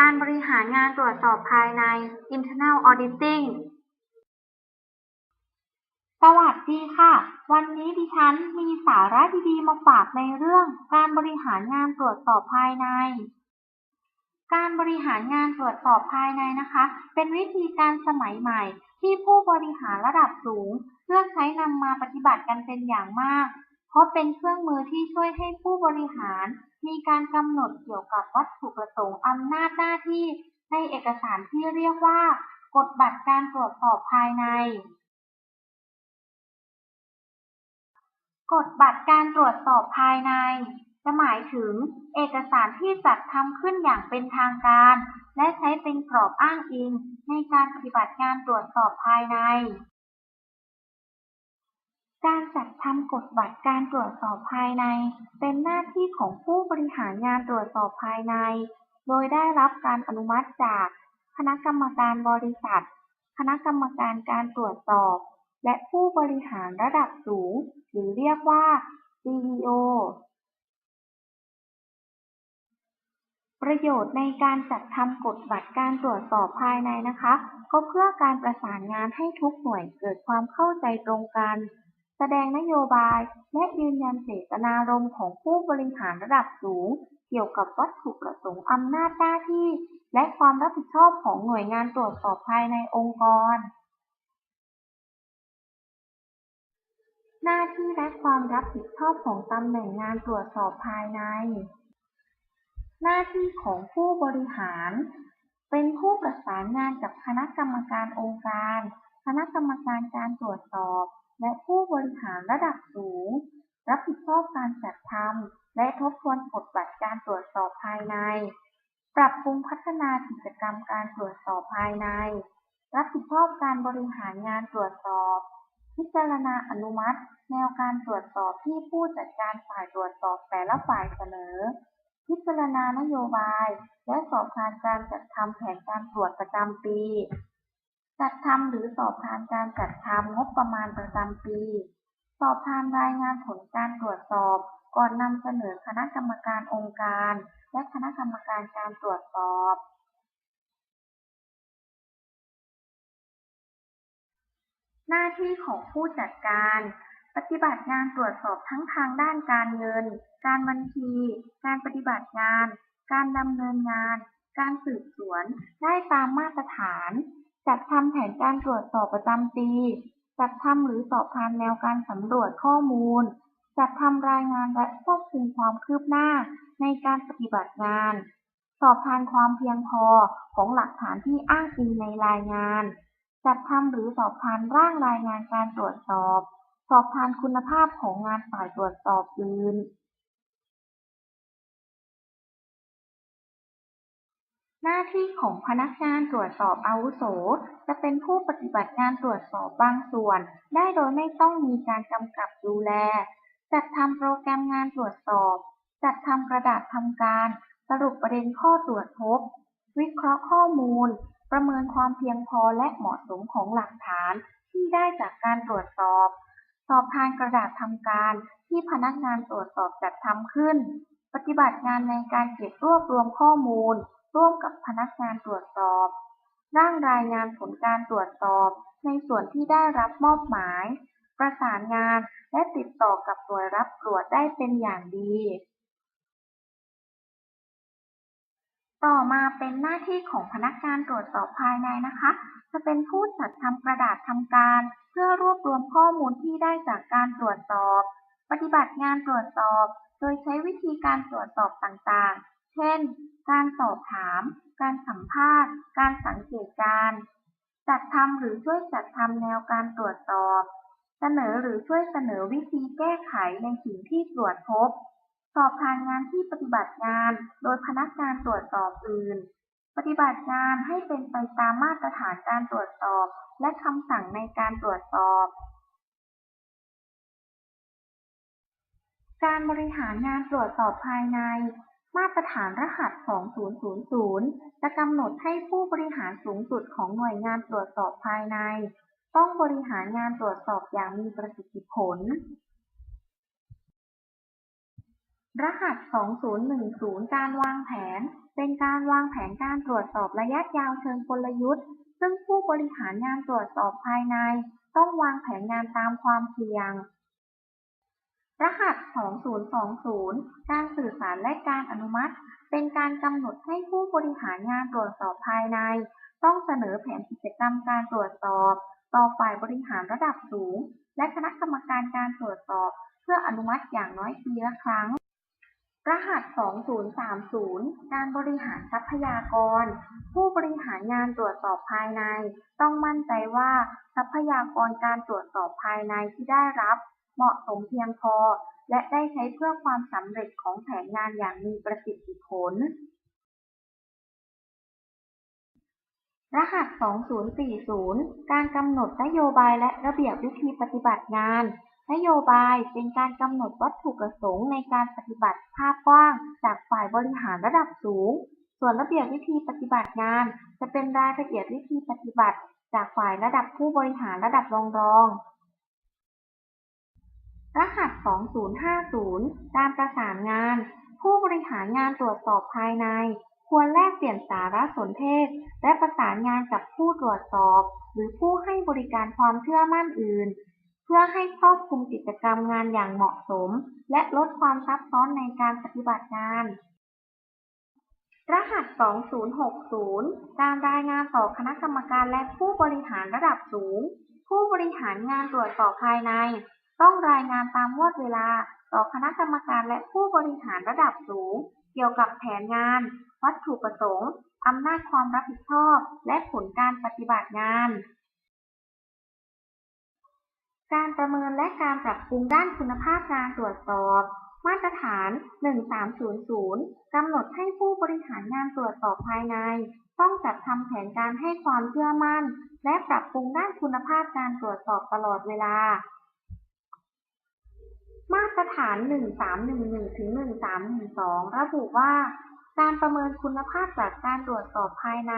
การบริหารงานตรวจสอบภายใน internal auditing สวัสดีค่ะ วันนี้ดิฉันมีสาระดีๆมาฝากในเรื่องการบริหารงานตรวจสอบภายใน การบริหารงานตรวจสอบภายในนะคะ เป็นวิธีการสมัยใหม่ ที่ผู้บริหารระดับสูงเลือกใช้นำมาปฏิบัติกันเป็นอย่างมาก เพราะเป็นเครื่องมือที่ช่วยให้ผู้บริหาร มีการกำหนดเกี่ยวกับวัตถุประสงค์อำนาจหน้าที่ ในเอกสารที่เรียกว่ากฎบัตรการตรวจสอบภายใน กฎบัตรการตรวจสอบภายใน จะหมายถึงเอกสารที่จัดทำขึ้นอย่างเป็นทางการ และใช้เป็นกรอบอ้างอิงในการปฏิบัติงานตรวจสอบภายใน การจัดทำกฎบัตรการตรวจสอบภายใน เป็นหน้าที่ของผู้บริหารงานตรวจสอบภายใน โดยได้รับการอนุมัติจากคณะกรรมการบริษัท คณะกรรมการการตรวจสอบ และผู้บริหารระดับสูง หรือเรียกว่า CDO ประโยชน์ในการจัดทำกฎบัตรการตรวจสอบภายในนะคะ ก็เพื่อการประสานงานให้ทุกหน่วยเกิดความเข้าใจตรงกัน แสดงนโยบาย และยืนยันเจตนารมณ์ของผู้บริหารระดับสูง เกี่ยวกับวัตถุประสงค์อำนาจหน้าที่ และความรับผิดชอบของหน่วยงานตรวจสอบภายในองค์กร หน้าที่และความรับผิดชอบของตำแหน่งงานตรวจสอบภายใน หน้าที่ของผู้บริหาร เป็นผู้ประสานงานกับคณะกรรมการองค์การ คณะกรรมการการตรวจสอบ และผู้บริหารระดับสูง รับผิดชอบการจัดทำและทบทวนกฎบัตรการตรวจสอบภายใน ปรับปรุงพัฒนากิจกรรมการตรวจสอบภายใน รับผิดชอบการบริหารงานตรวจสอบ พิจารณาอนุมัติ แนวการตรวจสอบที่ผู้จัดการฝ่ายตรวจสอบแต่ละฝ่ายเสนอ พิจารณานโยบาย และสอบทานการจัดทำแผนการตรวจประจำปี จัดทำหรือสอบทานการจัดทำงบประมาณประจำปี สอบทานรายงานผลการตรวจสอบ ก่อนนำเสนอคณะกรรมการองค์การ และคณะกรรมการการตรวจสอบ หน้าที่ของผู้จัดการ ปฏิบัติงานตรวจสอบทั้งทางด้านการเงิน การบัญชี การปฏิบัติงาน การดำเนินงาน การสืบสวน ได้ตามมาตรฐาน จัดทำแผนการตรวจสอบประจำปี จัดทำหรือสอบทานแนวการสำรวจข้อมูล จัดทำรายงานและควบคุมความคืบหน้าในการปฏิบัติงาน สอบทานความเพียงพอของหลักฐานที่อ้างอิงในรายงาน จัดทำหรือสอบทานร่างรายงานการตรวจสอบ สอบทานคุณภาพของงานฝ่ายตรวจสอบอื่น หน้าที่ของพนักงานตรวจสอบอาวุโส จะเป็นผู้ปฏิบัติงานตรวจสอบบางส่วน ได้โดยไม่ต้องมีการกำกับดูแล จัดทำโปรแกรมงานตรวจสอบ จัดทำกระดาษทำการ สรุปประเด็นข้อตรวจพบ วิเคราะห์ข้อมูล ประเมินความเพียงพอและเหมาะสมของหลักฐานที่ได้จากการตรวจสอบ สอบทานกระดาษทำการที่พนักงานตรวจสอบจัดทำขึ้น ปฏิบัติงานในการเก็บรวบรวมข้อมูล ร่วมกับพนักงานตรวจสอบ ร่างรายงานผลการตรวจสอบ ในส่วนที่ได้รับมอบหมาย ประสานงานและติดต่อกับหน่วยรับตรวจได้เป็นอย่างดี ต่อมาเป็นหน้าที่ของพนักงานตรวจสอบภายในนะคะ จะเป็นผู้จัดทำกระดาษทำการ เพื่อรวบรวมข้อมูลที่ได้จากการตรวจสอบ ปฏิบัติงานตรวจสอบ โดยใช้วิธีการตรวจสอบต่างๆ เช่น การสอบถาม การสัมภาษณ์ การสังเกตการ จัดทำหรือช่วยจัดทำแนวการตรวจสอบ เสนอหรือช่วยเสนอวิธีแก้ไขในสิ่งที่ตรวจพบ สอบทานงานที่ปฏิบัติงาน โดยพนักงานตรวจสอบอื่น ปฏิบัติงานให้เป็นไปตามมาตรฐานการตรวจสอบ และคำสั่งในการตรวจสอบการบริหารงานตรวจสอบภายใน มาตรฐานรหัส 2000 จะกำหนดให้ผู้บริหารสูงสุดของหน่วยงานตรวจสอบภายใน ต้องบริหารงานตรวจสอบอย่างมีประสิทธิผล รหัส 2010 การวางแผน เป็นการวางแผนการตรวจสอบระยะยาวเชิงกลยุทธ์ ซึ่งผู้บริหารงานตรวจสอบภายใน ต้องวางแผนงานตามความเสี่ยง รหัส 2020 การสื่อสารและการอนุมัติ เป็นการกำหนดให้ผู้บริหารงานตรวจสอบภายใน ต้องเสนอแผนกิจกรรมการตรวจสอบ ต่อฝ่ายบริหารระดับสูง และคณะกรรมการการตรวจสอบ เพื่ออนุมัติอย่างน้อยปีละครั้ง รหัส 2030 การบริหารทรัพยากร ผู้บริหารงานตรวจสอบภายใน ต้องมั่นใจว่าทรัพยากรการตรวจสอบภายในที่ได้รับ เหมาะสมเพียงพอ และได้ใช้เพื่อความสำเร็จของแผนงานอย่างมีประสิทธิผล รหัส 2040 การกำหนดนโยบายและระเบียบวิธีปฏิบัติงาน นโยบายเป็นการกำหนดวัตถุประสงค์ในการปฏิบัติภาพกว้าง จากฝ่ายบริหารระดับสูง ส่วนระเบียบวิธีปฏิบัติงาน จะเป็นรายละเอียดวิธีปฏิบัติ จากฝ่ายระดับผู้บริหารระดับรองรอง หัส 2050 การประสานงาน ผู้บริหารงานตรวจสอบภายใน ควรแลกเปลี่ยนสารสนเทศ และประสานงานกับผู้ตรวจสอบ หรือผู้ให้บริการความเชื่อมั่นอื่น เพื่อให้ครอบคลุมกิจกรรมงานอย่างเหมาะสม และลดความซับซ้อนในการปฏิบัติงานรหัส 2060 การรายงานต่อคณะกรรมการและผู้บริหารระดับสูง ผู้บริหารงานตรวจสอบภายใน ต้องรายงานตามวดเวลาต่อคณะกรรมการและผู้บริหารระดับสูง เกี่ยวกับแผนงาน วัตถุประสงค์อำนาจความรับผิดชอบ และผลการปฏิบัติงาน การประเมินและการปรับปรุงด้านคุณภาพการตรวจสอบ มาตรฐาน 1300 กำหนดให้ผู้บริหารงานตรวจสอบภายใน ต้องจัดทำแผนการให้ความเชื่อมั่น และปรับปรุงด้านคุณภาพการตรวจสอบตลอดเวลา มาตรฐาน 1311ถึง1312 ระบุว่า การประเมินคุณภาพจากการตรวจสอบภายใน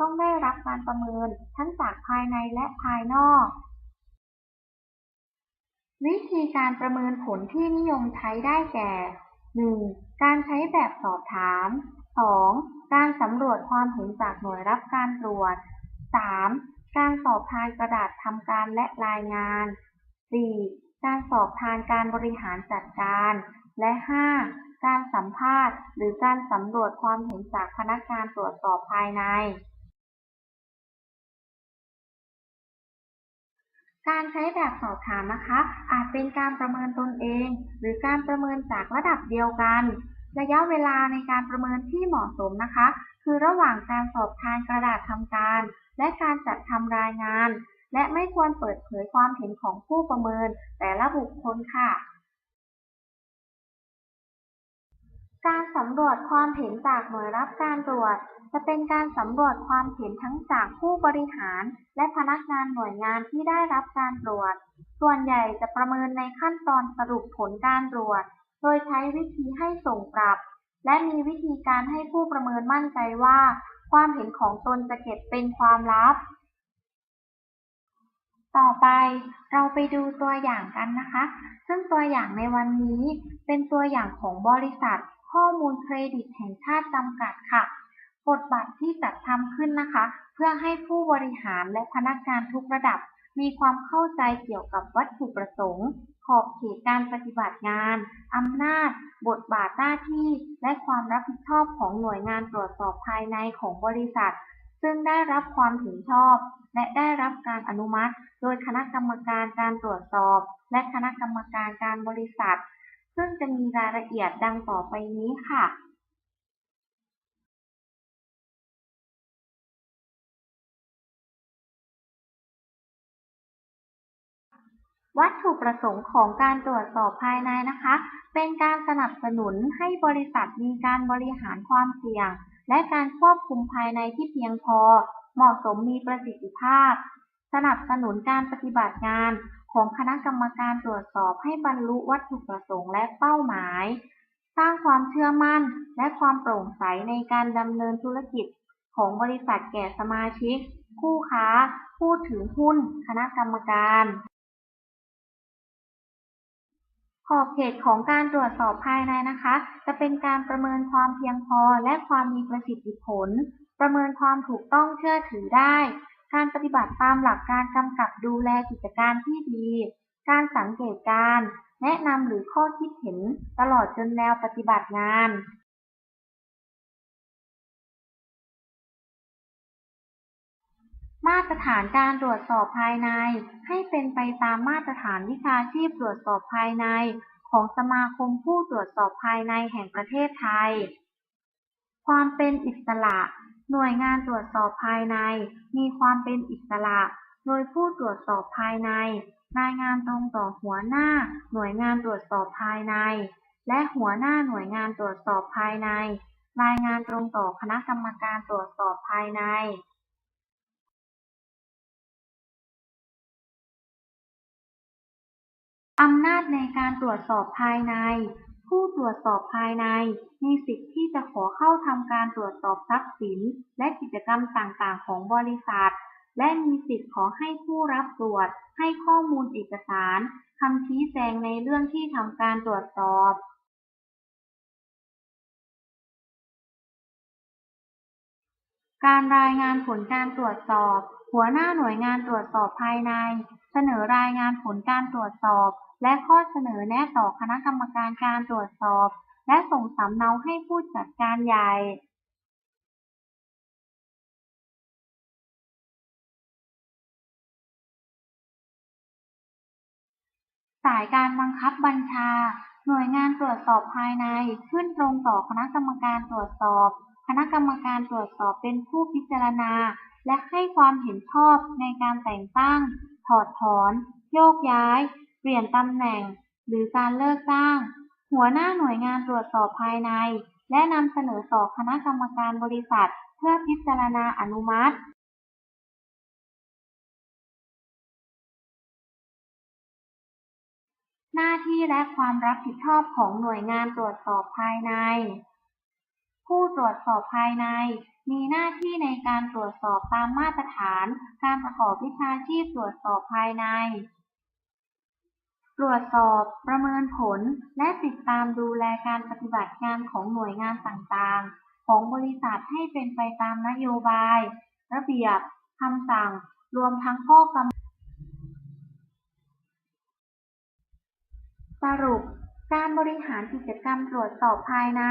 ต้องได้รับการประเมินทั้งจากภายในและภายนอก วิธีการประเมินผลที่นิยมใช้ได้แก่ 1. การใช้แบบสอบถาม 2. การสำรวจความเห็นจากหน่วยรับการตรวจ 3. การสอบทานกระดาษทำการและรายงาน 4. การสอบทานการบริหารจัดการ และ 5. การสัมภาษณ์ หรือการสำรวจความเห็นจากพนักงานตรวจสอบภายใน การใช้แบบสอบถามนะคะ อาจเป็นการประเมินตนเอง หรือการประเมินจากระดับเดียวกัน ระยะเวลาในการประเมินที่เหมาะสมนะคะ คือระหว่างการสอบทานกระดาษทำการ และการจัดทำรายงาน และไม่ควรเปิดเผยความเห็นของผู้ประเมินแต่ละบุคคลค่ะ การสำรวจความเห็นจากหน่วยรับการตรวจ จะเป็นการสำรวจความเห็นทั้งจากผู้บริหาร และพนักงานหน่วยงานที่ได้รับการตรวจ ส่วนใหญ่จะประเมินในขั้นตอนสรุปผลการตรวจ โดยใช้วิธีให้ส่งกลับ และมีวิธีการให้ผู้ประเมินมั่นใจว่า ความเห็นของตนจะเก็บเป็นความลับ ต่อไปเราไปดูตัวอย่างกันนะคะ ซึ่งตัวอย่างในวันนี้เป็นตัวอย่างของบริษัท ข้อมูลเครดิตแห่งชาติจำกัดค่ะ บทบาทที่จัดทำขึ้นนะคะ เพื่อให้ผู้บริหารและพนักงานทุกระดับ มีความเข้าใจเกี่ยวกับวัตถุประสงค์ ขอบเขตการปฏิบัติงานอำนาจ บทบาทหน้าที่ และความรับผิดชอบของหน่วยงานตรวจสอบภายในของบริษัท ซึ่งได้รับความเห็นชอบ และได้รับการอนุมัติ โดยคณะกรรมการการตรวจสอบ และคณะกรรมการการบริษัท ซึ่งจะมีรายละเอียดดังต่อไปนี้ค่ะวัตถุประสงค์ของการตรวจสอบภายในนะคะ เป็นการสนับสนุนให้บริษัทมีการบริหารความเสี่ยง และการควบคุมภายในที่เพียงพอ เหมาะสมมีประสิทธิภาพ สนับสนุนการปฏิบัติงานของคณะกรรมการตรวจสอบให้บรรลุวัตถุประสงค์และเป้าหมาย สร้างความเชื่อมั่นและความโปร่งใสในการดำเนินธุรกิจของบริษัทแก่สมาชิกคู่ค้า ผู้ถือหุ้น คณะกรรมการ ขอบเขตของการตรวจสอบภายในนะคะ จะเป็นการประเมินความเพียงพอและความมีประสิทธิผล ประเมินความถูกต้องเชื่อถือได้ การปฏิบัติตามหลักการกำกับดูแลกิจการที่ดี การสังเกตการ แนะนำหรือข้อคิดเห็นตลอดจนแนวปฏิบัติงาน มาตรฐานการตรวจสอบภายใน ให้เป็นไปตามมาตรฐานวิชาชีพตรวจสอบภายใน ของสมาคมผู้ตรวจสอบภายในแห่งประเทศไทย ความเป็นอิสระ หน่วยงานตรวจสอบภายใน มีความเป็นอิสระ โดยผู้ตรวจสอบภายใน รายงานตรงต่อหัวหน้า หน่วยงานตรวจสอบภายใน และหัวหน้าหน่วยงานตรวจสอบภายใน รายงานตรงต่อคณะกรรมการตรวจสอบภายใน อำนาจในการตรวจสอบภายใน ผู้ตรวจสอบภายใน มีสิทธิ์ที่จะขอเข้าทำการตรวจสอบทรัพย์สิน และกิจกรรมต่างๆ ของบริษัท และมีสิทธิ์ขอให้ผู้รับตรวจ ให้ข้อมูลเอกสารคำชี้แจงในเรื่องที่ทำการตรวจสอบการรายงานผลการตรวจสอบ หัวหน้าหน่วยงานตรวจสอบภายใน เสนอรายงานผลการตรวจสอบ และข้อเสนอแนะต่อคณะกรรมการการตรวจสอบ และส่งสำเนาให้ผู้จัดการใหญ่สายการบังคับบัญชา หน่วยงานตรวจสอบภายในขึ้นตรงต่อคณะกรรมการตรวจสอบ คณะกรรมการตรวจสอบเป็นผู้พิจารณา และให้ความเห็นชอบในการแต่งตั้ง ถอดถอน โยกย้าย เปลี่ยนตำแหน่ง หรือการเลิกจ้าง หัวหน้าหน่วยงานตรวจสอบภายใน และนำเสนอต่อคณะกรรมการบริษัท เพื่อพิจารณาอนุมัติหน้าที่และความรับผิดชอบของหน่วยงานตรวจสอบภายใน ผู้ตรวจสอบภายใน มีหน้าที่ในการตรวจสอบตามมาตรฐาน การประกอบวิชาชีพตรวจสอบภายใน ตรวจสอบ ประเมินผล และติดตามดูแลการปฏิบัติงานของหน่วยงานต่างๆ ของบริษัทให้เป็นไปตามนโยบาย ระเบียบคำสั่ง รวมทั้งข้อกำสรุป การบริหารกิจกรรมตรวจสอบภายใน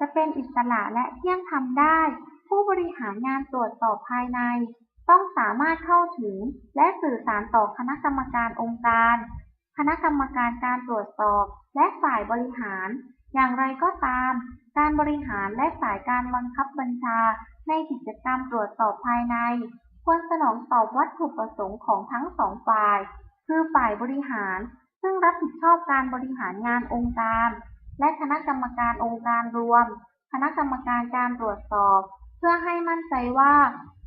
จะเป็นอิสระและเที่ยงธรรมได้ ผู้บริหารงานตรวจสอบภายใน ต้องสามารถเข้าถึง และสื่อสารต่อคณะกรรมการองค์การ คณะกรรมการการตรวจสอบ และฝ่ายบริหาร อย่างไรก็ตาม การบริหารและฝ่ายการบังคับบัญชา ในกิจกรรมตรวจสอบภายใน ควรสนองตอบวัตถุประสงค์ของทั้งสองฝ่าย คือฝ่ายบริหาร ซึ่งรับผิดชอบการบริหารงานองค์การ และคณะกรรมการองค์การรวม คณะกรรมการการตรวจสอบ เพื่อให้มั่นใจว่า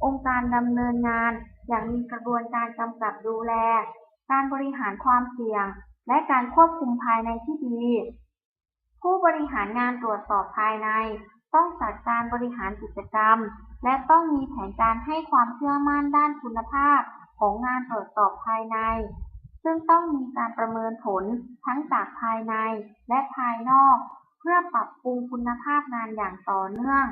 องค์การดำเนินงาน อย่างมีกระบวนการกำกับดูแล การบริหารความเสี่ยง และการควบคุมภายในที่ดี ผู้บริหารงานตรวจสอบภายใน ต้องจัดการบริหารกิจกรรม และต้องมีแผนการให้ความเชื่อมั่นด้านคุณภาพของงานตรวจสอบภายใน ซึ่งต้องมีการประเมินผลทั้งจากภายในและภายนอก เพื่อปรับปรุงคุณภาพงานอย่างต่อเนื่อง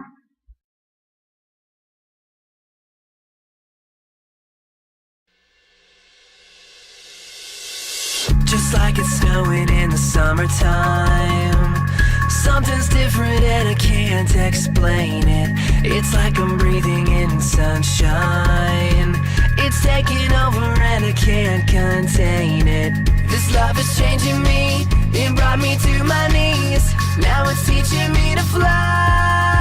It's taking over and I can't contain it. This love is changing me. It brought me to my knees. Now it's teaching me to fly.